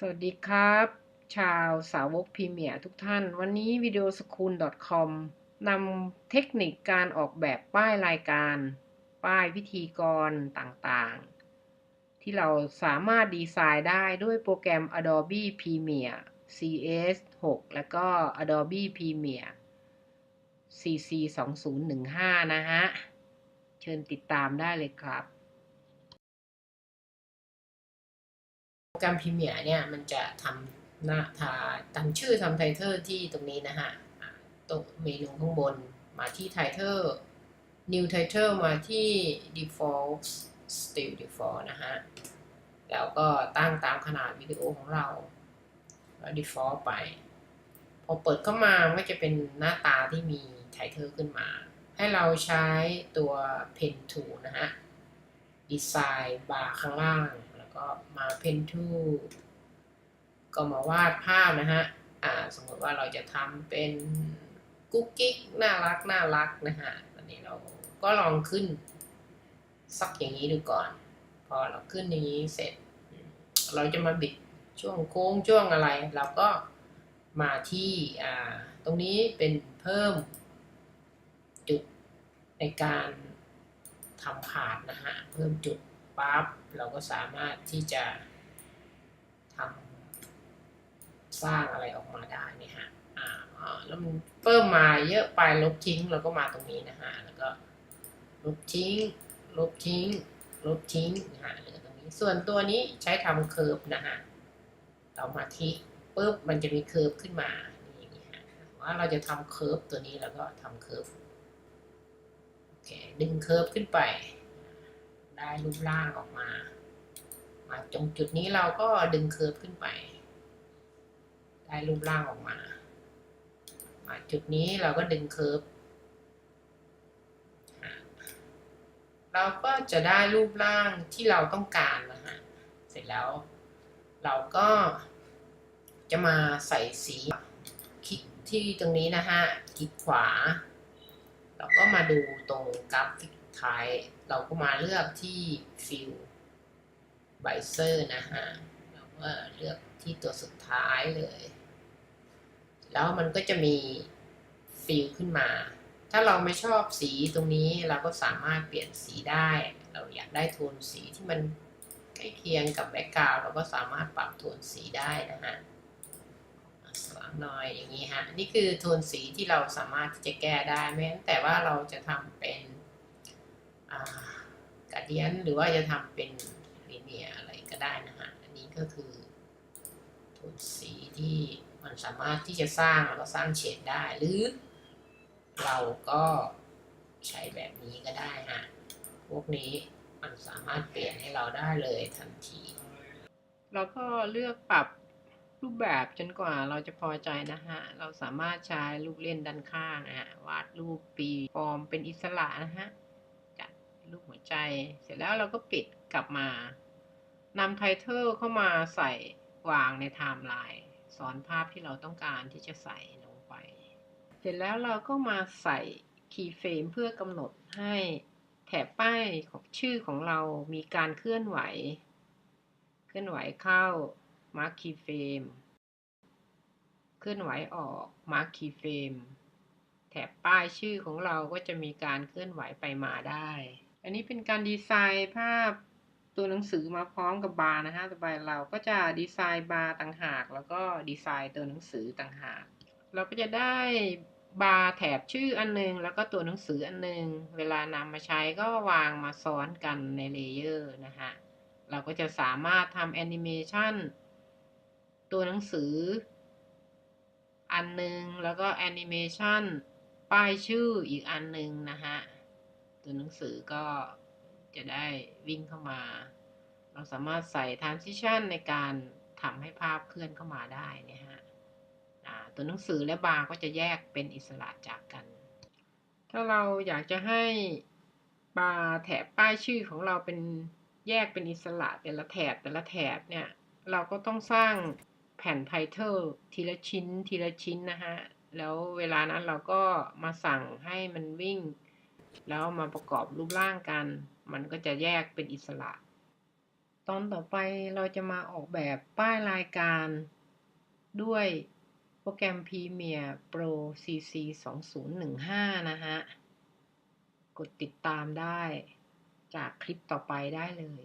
สวัสดีครับ ชาวสาวกพรีเมียร์ทุกท่าน วันนี้ videoschool.com นำเทคนิคการออกแบบป้ายรายการ ป้ายพิธีกรต่างๆ ที่เราสามารถดีไซน์ได้ด้วยโปรแกรม Adobe Premiere CS 6 แล้วก็ Adobe Premiere CC 2015 นะฮะ เชิญติดตามได้เลยครับ รแกรม Premiere เนี่ยมันจะทำหน้าทาทำชื่อทำไทเทอร์ที่ตรงนี้นะฮะตรงเมนูข้างบนมาที่ไทเทอร์ New Title มาที่ Default Still Default นะฮะ แล้วก็ตั้งตามขนาดวิดีโอของเรา แล้ว Default ไป พอเปิดเข้ามาก็จะเป็นหน้าตาที่มีไทเทอร์ขึ้นมา ให้เราใช้ตัว Pen Tool นะฮะดีไซน์บาร์ข้างล่าง ก็มา Pen t o o ก็มาวาดภาพนะฮะอ่าสมมติว่าเราจะทำเป็นกุ๊กกิ๊กน่ารักน่ารักนะฮะอันนี้เราก็ลองขึ้นสักอย่างนี้ดูก่อน พอเราขึ้นอย่างนี้เสร็จ เราจะมาบิดช่วงโค้งช่วงอะไร เราก็มาที่อ่าตรงนี้เป็นเพิ่มจุดในการทำขาดนะฮะเพิ่มจุด ปั๊บเราก็สามารถที่จะทำสร้างอะไรออกมาได้นี่ฮะอ่าแล้วมันเพิ่มมาเยอะไปลบทิ้งเราก็มาตรงนี้นะฮะแล้วก็ลบทิ้ง ลบทิ้ง ลบทิ้งนะฮะเหลือตรงนี้ ส่วนตัวนี้ใช้ทำเคิร์ฟนะฮะเรามาที่ปุ๊บมันจะมีเคิร์ฟขึ้นมานี่นี่ฮะว่าเราจะทำเคิร์ฟตัวนี้แล้วก็ทำเคิร์ฟโอเคดึงเคิร์ฟขึ้นไป ได้รูปร่างออกมา มาตรงจุดนี้เราก็ดึงเคิร์ฟขึ้นไป ได้รูปร่างออกมา มาจุดนี้เราก็ดึงเคิร์ฟเราก็จะได้รูปร่างที่เราต้องการนะฮะ เสร็จแล้ว เราก็จะมาใส่สีคลิกที่ตรงนี้นะฮะ คลิกขวา เราก็มาดูตรงกราฟิก ท้ายเราก็มาเลือกที่ Fill b i z e r นะฮะเราก็เลือกที่ตัวสุดท้ายเลย แล้วมันก็จะมีฟิลขึ้นมา ถ้าเราไม่ชอบสีตรงนี้เราก็สามารถเปลี่ยนสีได้ เราอยากได้โทนสีที่มันใกล้เคียงกับแบ็กกราวเราก็สามารถปรับโทนสีได้นะฮะสว่างหน่อยอย่างนี้ฮะ นี่คือโทนสีที่เราสามารถที่จะแก้ได้แม้แต่ว่าเราจะทำเป็น กาเดียนหรือว่าจะทำเป็นลีเนียอะไรก็ได้นะฮะ อันนี้ก็คือโทนสีที่มันสามารถที่จะสร้างแล้วก็สร้างเฉดได้หรือ เราก็ใช้แบบนี้ก็ได้ฮะ พวกนี้มันสามารถเปลี่ยนให้เราได้เลยทันที เราก็เลือกปรับรูปแบบจนกว่าเราจะพอใจนะฮะ เราสามารถใช้ลูกเล่นด้านข้างนะฮะ วาดรูปปีฟอร์มเป็นอิสระนะฮะ รูปหัวใจ เสร็จแล้วเราก็ปิดกลับมานำไทเทลเข้ามาใส่วางในไทม์ไลน์สอนภาพที่เราต้องการที่จะใส่ลงไป เสร็จแล้วเราก็มาใส่คีย์เฟรมเพื่อกำหนดให้แถบป้ายของชื่อของเรามีการเคลื่อนไหว เคลื่อนไหวเข้า Mark Keyframe เคลื่อนไหวออก Mark Keyframe แถบป้ายชื่อของเราก็จะมีการเคลื่อนไหวไปมาได้ อันนี้เป็นการดีไซน์ภาพตัวหนังสือมาพร้อมกับบาร์นะฮะต่อไปเราก็จะดีไซน์บาร์ต่างหาก แล้วก็ดีไซน์ตัวหนังสือต่างหาก เราก็จะได้บาร์แถบชื่ออันนึง แล้วก็ตัวหนังสืออันนึง เวลานำมาใช้ก็วางมาซ้อนกันในเลเยอร์นะฮะ เราก็จะสามารถทำแอนิเมชันตัวหนังสือ อันหนึ่งแล้วก็แอนิเมชันป้ายชื่ออีกอันหนึ่งนะฮะ ตัวหนังสือก็จะได้วิ่งเข้ามา เราสามารถใส่ transition ในการทำให้ภาพเคลื่อนเข้ามาได้นี่ฮะตัวหนังสือและบาร์ก็จะแยกเป็นอิสระจากกัน ถ้าเราอยากจะให้บาร์แถบป้ายชื่อของเราเป็นแยกเป็นอิสระแต่ละแถบแต่ละแถบเนี่ย เราก็ต้องสร้างแผ่นไทเทลทีละชิ้นทีละชิ้นนะฮะ แล้วเวลานั้นเราก็มาสั่งให้มันวิ่ง แล้วมาประกอบรูปร่างกัน มันก็จะแยกเป็นอิสระ ตอนต่อไปเราจะมาออกแบบป้ายรายการ ด้วยโปรแกรม Premiere Pro CC 2015 นะฮะ กดติดตามได้จากคลิปต่อไปได้เลย